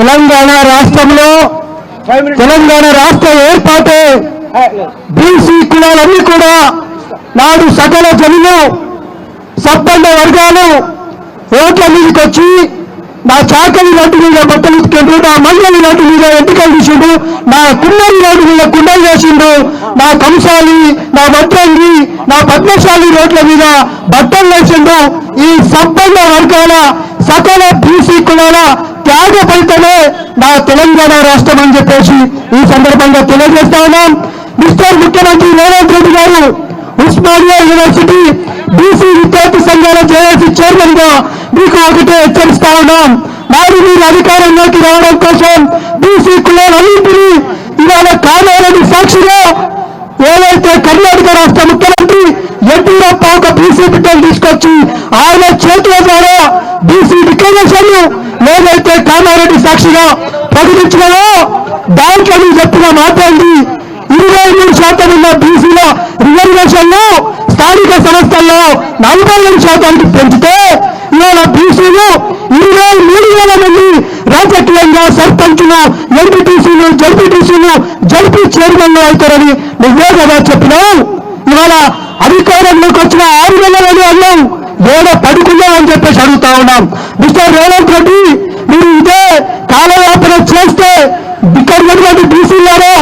తెలంగాణ రాష్ట్రంలో తెలంగాణ రాష్ట్ర ఏర్పాటు బీసీ కులాలన్నీ కూడా నాడు సకల జనులు సబ్బండ వర్గాలు ఓట్ల మీదకి వచ్చి నా చాకలి నటు మీద బట్టలు ఉతికిండు నా మంగళి నటు మీద ఎంటికలు తీసిండు నా కుమ్మరి నటు మీద కుండలు చేసిండు నా కంసాలి నా వడ్రంగి నా పద్మశాలి రోడ్ల మీద బట్టలు వేసిండు ఈ సబ్బండ వర్గాల సకల బీసీ కులాల త్యాగ ఫలితమే నా తెలంగాణ రాష్ట్రం అని చెప్పేసి ఈ సందర్భంగా తెలియజేస్తా ఉన్నాం. మిస్టర్ ముఖ్యమంత్రి రేవంత్ రెడ్డి గారు ఉస్మానియా యూనివర్సిటీ బీసీ విద్యార్థి సంఘాల జేఏసీ చైర్మన్గా మీకు ఒకటే హెచ్చరిస్తా ఉన్నాం. మరి మీరు అధికారంలోకి రావడం కోసం బీసీ కులాలన్నింటినీ ఇవాళ కామారెడ్డి సాక్షిగా ఏదైతే కర్ణాటక రాష్ట్ర ముఖ్యమంత్రి యడ్యూరప్ప ఒక బీసీ బిడ్డలు తీసుకొచ్చి ఆయన చేతుల ద్వారా బీసీ డిక్లరేషన్ ఏదైతే కామారెడ్డి సాక్షిగా ప్రకటించినారో దాంట్లో మీరు చెప్పిన మాట్లాడి ఇరవై మూడు శాతం ఉన్న బీసీల రిజర్వేషన్లు స్థానిక సంస్థల్లో నలభై ఏడు శాతానికి పెంచితే ఇవాళ బీసీలు ఇరవై మూడు వేల మంది రాజకీయంగా సర్పంచులు ఎంపీటీసీలు జడ్పీటీసీలు జడ్పీ చైర్మన్లు అవుతారని నువ్వే కదా చెప్పినావు. ఇవాళ అధికారంలోకి వచ్చిన ఆరు నెలలని అన్నాం ఏడ పడుకున్నాం అని చెప్పేసి అడుగుతా ఉన్నాం. మిస్టర్ రేవంత్ రెడ్డి మీరు ఇదే కాలయాపన చేస్తే ఇక్కడ ఉన్నటువంటి బీసీలలో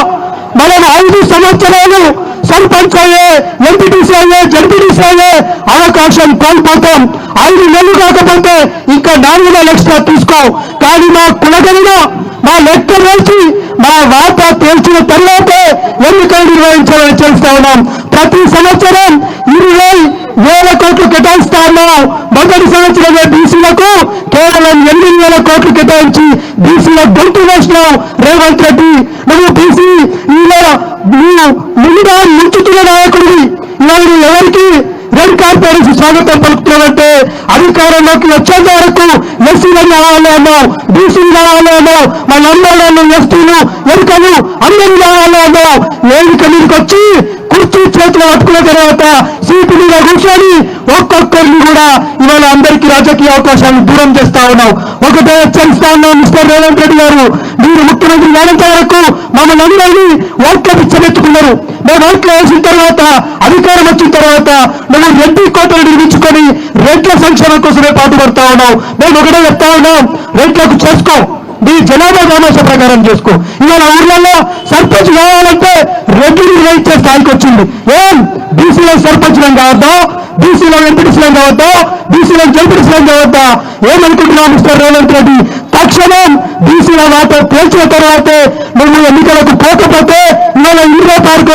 మనం ఐదు సంవత్సరాలు సర్పంచ్ అయ్యే ఎంపీటీసీ అయ్యే జడ్పీటీసీ అయ్యే అవకాశం కోల్పోతాం. ఐదు నెలలు కాకపోతే ఇంకా నాలుగు నెలలు ఎక్స్ట్రా తీసుకో. కానీ మా కులగలిన మా లెక్క వేసి మా వార్త తేల్చిన తర్వాతే ఎన్నికలు నిర్వహించాలని చేస్తా ఉన్నాం. ప్రతి సంవత్సరం ఇరవై వేల కోట్లు కేటాయిస్తా ఉన్నాం. మొదటి సంవత్సరమే బీసీలకు కేవలం ఎనిమిది వేల కోట్లు కేటాయించి బీసీల గొంతు వేసినావు రేవంత్ రెడ్డి నువ్వు బీసీ నువ్వు ముందుగా ముంచుతున్న నాయకుడివి. ఇవాళ ఎవరికి రెడ్ కార్పొరేషన్ స్వాగతం పలుకుతున్నావంటే అధికారంలోకి వచ్చేంత వరకు ఎస్సీలను కావాలి అన్నావు బీసీలు కావాలి అన్నావు మన అమ్మాయిలను ఎస్టీలు ఎరుకలు అందరూ కావాలి అన్నావు. వేదిక మీదకి వచ్చి కుర్చీ చేతిలో పట్టుకున్న తర్వాత సీటు మీద కూర్చొని ఒక్కొక్కరిని కూడా ఇవాళ అందరికీ రాజకీయ అవకాశాలను దూరం చేస్తా ఉన్నావు. ఒకటే హెచ్చరిస్తా ఉన్నాం మిస్టర్ రేవంత్ రెడ్డి గారు. మీరు ముఖ్యమంత్రి కానంత వరకు మమ్మల్ని అందరినీ ఓట్ల పిచ్చబెట్టుకున్నారు మేము ఓట్లు వేసిన తర్వాత అధికారం వచ్చిన తర్వాత నువ్వు రెడ్డి కోటలు నిర్మించుకొని రెడ్ల సంక్షేమం కోసమే పాటుపడతా ఉన్నావు. మేము ఒకటే చెప్తా ఉన్నాం రెడ్లకు చేసుకో. నీ జనాభా దామాష ప్రకారం చేసుకో. ఇవాళ ఊర్లలో సర్పంచ్ కావాలంటే రెడ్డి నిర్వహించే స్థాయికి వచ్చింది. ఏం? బీసీలో సర్పంచ్లం కావద్దా? బీసీలో ఎంపీటీసీలం కావద్దా? బీసీలో జడ్పీటీసీలం కావద్దా? ఏమనుకుంటున్నావు మిస్టర్ రేవంత్ రెడ్డి? తక్షణం బీసీల మాట పోల్చిన తర్వాతే నువ్వు ఎన్నికలకు పోకపోతే ఇవాళ ఇరవై తారీఖు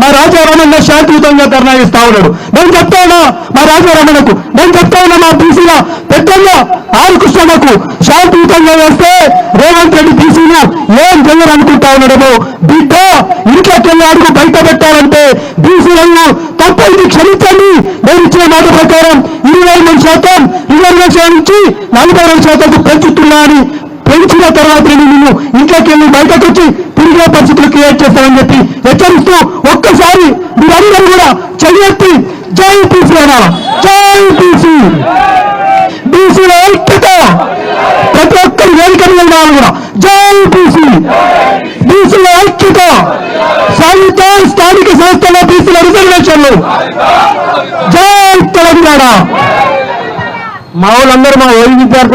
మా రాజారామన్న శాంతియుతంగా ధర్నా ఇస్తా ఉన్నాడు. నేను చెప్తా ఉన్నా మా రాజారమణకు నేను చెప్తా ఉన్నా మా బీసీల పెద్దగా ఆరు కృష్ణకు శాంతియుతంగా వేస్తే రేవంత్ రెడ్డి బీసీలు ఏం చెయ్యాలనుకుంటా ఉన్నాడేమో. బిడ్డ ఇంట్లోకెళ్ళి అడుగు బయట పెట్టాలంటే బీసీలను తప్పైంది క్షమించండి. నేను ఇచ్చిన మాట ప్రకారం ఇరవై మూడు శాతం రిజర్వేషన్ నుంచి నలభై రెండు శాతం పెంచుతున్నా అని పెంచిన తర్వాత నేను నిన్ను ఇంట్లోకి వెళ్ళి బయటకు వచ్చి తిరిగే పరిస్థితులు క్రియేట్ చేస్తామని చెప్పి హెచ్చరిస్తూ ఒక్కసారి మీరందరూ కూడా చెయ్యెత్తి జై పీసీ అనాల జై పీసీ బీసీల ఐక్యత. ప్రతి ఒక్కరు వేదిక మీద కూడా జై బీసీ. బీసీల ఐక్యత. సాధిత స్థానిక సంస్థల బీసీల రిజర్వేషన్లు. జై తెలంగాణ. మా వాళ్ళందరూ మా ఓయి విద్యార్థులు